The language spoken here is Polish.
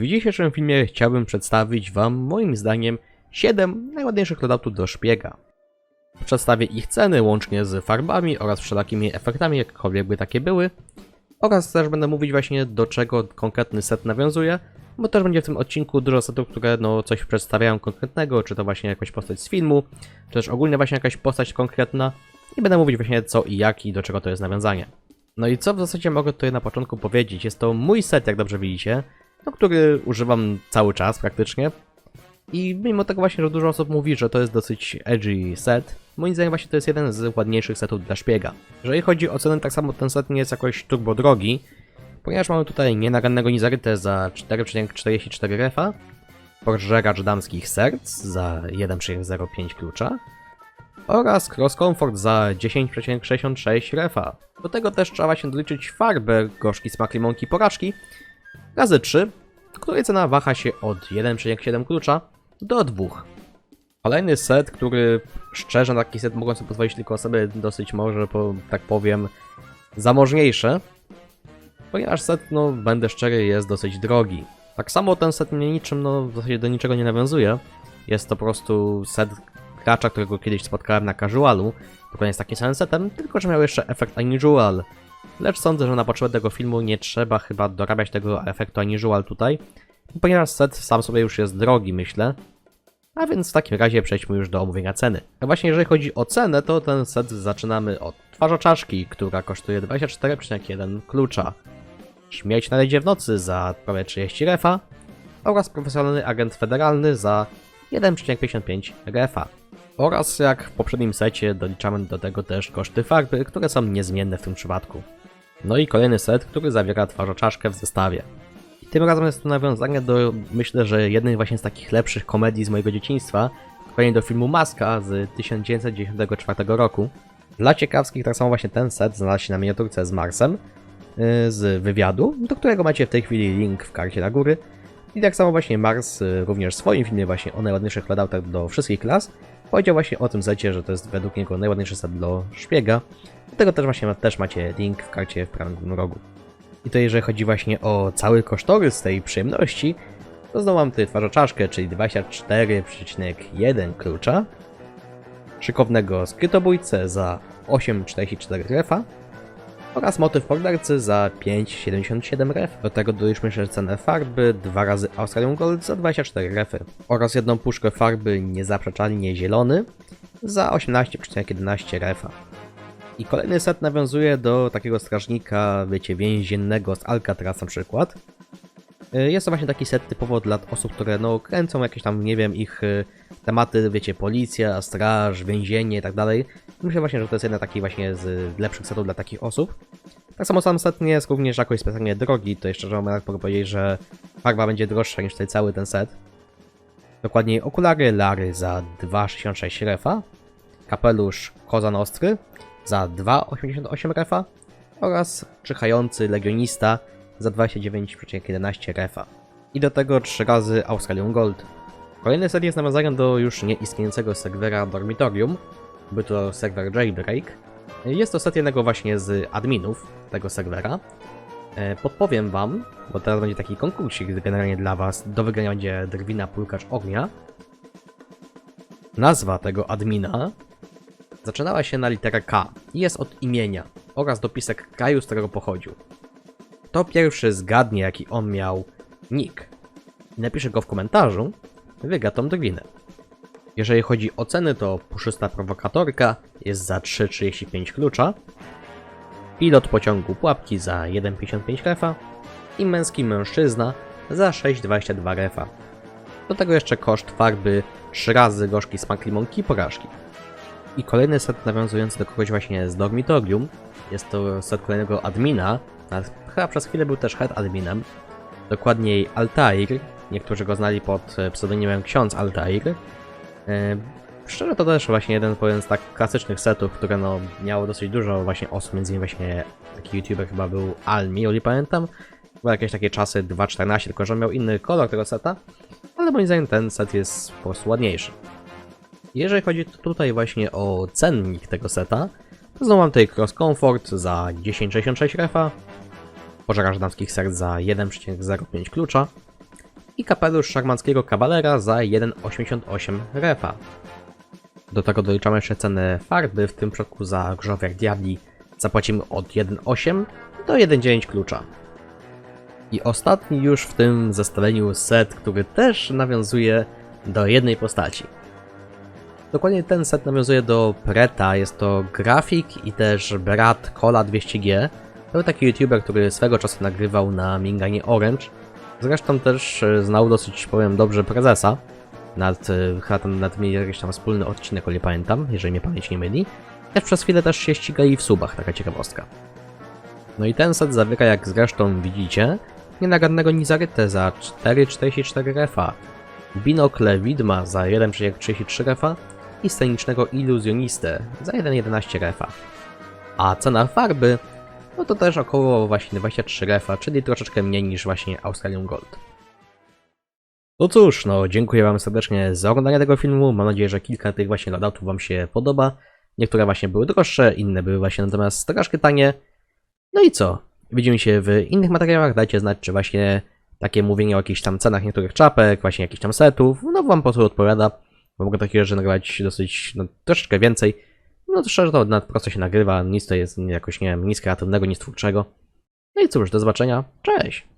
W dzisiejszym filmie chciałbym przedstawić Wam, moim zdaniem, 7 najładniejszych loadoutów do szpiega. Przedstawię ich ceny łącznie z farbami oraz wszelakimi efektami, jakkolwiek by takie były. Oraz też będę mówić właśnie do czego konkretny set nawiązuje, bo też będzie w tym odcinku dużo setów, które no coś przedstawiają konkretnego, czy to właśnie jakaś postać z filmu, czy też ogólnie właśnie jakaś postać konkretna. I będę mówić właśnie co i jak i do czego to jest nawiązanie. No i co w zasadzie mogę tutaj na początku powiedzieć? Jest to mój set, jak dobrze widzicie, no, który używam cały czas praktycznie. I mimo tego właśnie, że dużo osób mówi, że to jest dosyć edgy set, moim zdaniem właśnie to jest jeden z ładniejszych setów dla szpiega. Jeżeli chodzi o cenę, tak samo ten set nie jest jakoś turbo drogi, ponieważ mamy tutaj nienagannego Nizarytę za 4,44 refa, pożeracz damskich serc za 1,05 klucza oraz Cross Comfort za 10,66 refa. Do tego też trzeba się doliczyć farbę gorzki smak limonki porażki razy 3, której cena waha się od 1,7 klucza do 2. Kolejny set, który szczerze na taki set mogą sobie pozwolić tylko osoby dosyć może, po, tak powiem, zamożniejsze, ponieważ set, no będę szczery, jest dosyć drogi. Tak samo ten set mnie niczym, no w zasadzie do niczego nie nawiązuje. Jest to po prostu set gracza, którego kiedyś spotkałem na casualu, dokładnie z takim samym setem, tylko że miał jeszcze efekt unusual. Lecz sądzę, że na potrzeby tego filmu nie trzeba chyba dorabiać tego efektu unusual tutaj, ponieważ set sam sobie już jest drogi, myślę. A więc w takim razie przejdźmy już do omówienia ceny. A właśnie jeżeli chodzi o cenę, to ten set zaczynamy od twarza czaszki, która kosztuje 24,1 klucza. Śmierć na w nocy za prawie 30 refa oraz profesjonalny agent federalny za 1,55 refa. Oraz jak w poprzednim secie doliczamy do tego też koszty farby, które są niezmienne w tym przypadku. No i kolejny set, który zawiera twarzoczaszkę w zestawie. I tym razem jest to nawiązanie do, myślę, że jednej właśnie z takich lepszych komedii z mojego dzieciństwa, dokładnie do filmu Maska z 1994 roku. Dla ciekawskich tak samo właśnie ten set znalazł się na miniaturce z Marsem, yy, z wywiadu, do którego macie w tej chwili link w karcie na góry. I tak samo właśnie Mars yy, również w swoim filmie właśnie o najładniejszych loadoutach do wszystkich klas powiedział właśnie o tym secie, że to jest według niego najładniejszy set dla szpiega. Do tego też właśnie też macie link w karcie w prawym górnym rogu. I to jeżeli chodzi właśnie o cały kosztorys tej przyjemności, to znowu mam tutaj twarzoczaszkę, czyli 24,1 klucza, szykownego skrytobójcę za 8,44 refa oraz motyw mordercy za 5,77 ref. Do tego doliczmy jeszcze cenę farby, dwa razy Australian Gold za 24 refy oraz jedną puszkę farby niezaprzeczalnie zielony za 18,11 refa. I kolejny set nawiązuje do takiego strażnika, wiecie, więziennego z Alcatraz na przykład. Y, Jest to właśnie taki set typowo dla osób, które no kręcą jakieś tam, nie wiem, ich y, tematy, wiecie, policja, straż, więzienie i tak dalej. Myślę właśnie, że to jest jeden taki właśnie z lepszych setów dla takich osób. Tak samo sam set nie jest również jakoś specjalnie drogi, to jeszcze że mogę powiedzieć, że farba będzie droższa niż tutaj cały ten set. Dokładniej okulary Lary za 2,66 refa, kapelusz Koza Nostry za 2,88 refa oraz czyhający Legionista za 29,11 refa. I do tego 3 razy Australian Gold. Kolejny set jest nawiązaniem do już nieistniejącego serwera Dormitorium, by to serwer Jailbreak. Jest to set jednego właśnie z adminów tego serwera. E, Podpowiem wam, bo teraz będzie taki konkursik generalnie dla was, do wygrania będzie Drwina Pulkacz Ognia. Nazwa tego admina zaczynała się na literę K i jest od imienia oraz dopisek kraju, z którego pochodził. Kto pierwszy zgadnie, jaki on miał nick i napisze go w komentarzu, wygra tą drwinę. Jeżeli chodzi o ceny, to puszysta prowokatorka jest za 3,35 klucza, pilot pociągu pułapki za 1,55 refa i męski mężczyzna za 6,22 refa. Do tego jeszcze koszt farby 3 razy gorzki smak limonki i porażki. I kolejny set nawiązujący do kogoś właśnie z Dormitorium. Jest to set kolejnego admina, chyba przez chwilę był też head adminem. Dokładniej Altair. Niektórzy go znali pod e, pseudonimem Ksiądz Altair. E, Szczerze to też właśnie jeden powiem z tak klasycznych setów, które no miało dosyć dużo właśnie osób, między innymi właśnie taki youtuber chyba był Almi, o ile pamiętam. Były jakieś takie czasy 2.14, tylko że on miał inny kolor tego seta, ale moim zdaniem ten set jest po prostu ładniejszy. Jeżeli chodzi tutaj właśnie o cennik tego seta, to znowu mam tutaj Cross Comfort za 10,66 refa, pożaracz damskich serc za 1,05 klucza, i kapelusz szarmanckiego kawalera za 1,88 refa. Do tego doliczamy jeszcze cenę farby, w tym przypadku za grzowiak diabli zapłacimy od 1,8 do 1,9 klucza. I ostatni już w tym zestawieniu set, który też nawiązuje do jednej postaci. Dokładnie ten set nawiązuje do Preta, jest to grafik i też brat Cola 200G. To był taki youtuber, który swego czasu nagrywał na Minganie Orange. Zresztą też e, znał dosyć, powiem dobrze, prezesa. Nad, e, chyba tam nad mieli jakiś tam wspólny odcinek, o nie pamiętam, jeżeli mnie pamięć nie myli. Też przez chwilę też się ścigali w subach, taka ciekawostka. No i ten set zawiera, jak zresztą widzicie, nienagannego Nizarytę za 4,44 refa, binokle widma za 1,33 refa i scenicznego iluzjonistę za 1,11 refa. A cena farby, no to też około właśnie 23 refa, czyli troszeczkę mniej niż właśnie Australian Gold. No cóż, no dziękuję wam serdecznie za oglądanie tego filmu, mam nadzieję, że kilka tych właśnie loadoutów wam się podoba. Niektóre właśnie były droższe, inne były właśnie natomiast troszkę tanie. No i co? Widzimy się w innych materiałach, dajcie znać, czy właśnie takie mówienie o jakichś tam cenach niektórych czapek, właśnie jakichś tam setów, no wam po prostu odpowiada. Bo mogę takie rzeczy nagrywać dosyć, no troszeczkę więcej. No to szczerze to nawet prosto się nagrywa, nic to jest jakoś, nie wiem, nic kreatywnego, nic twórczego. No i cóż, do zobaczenia, cześć!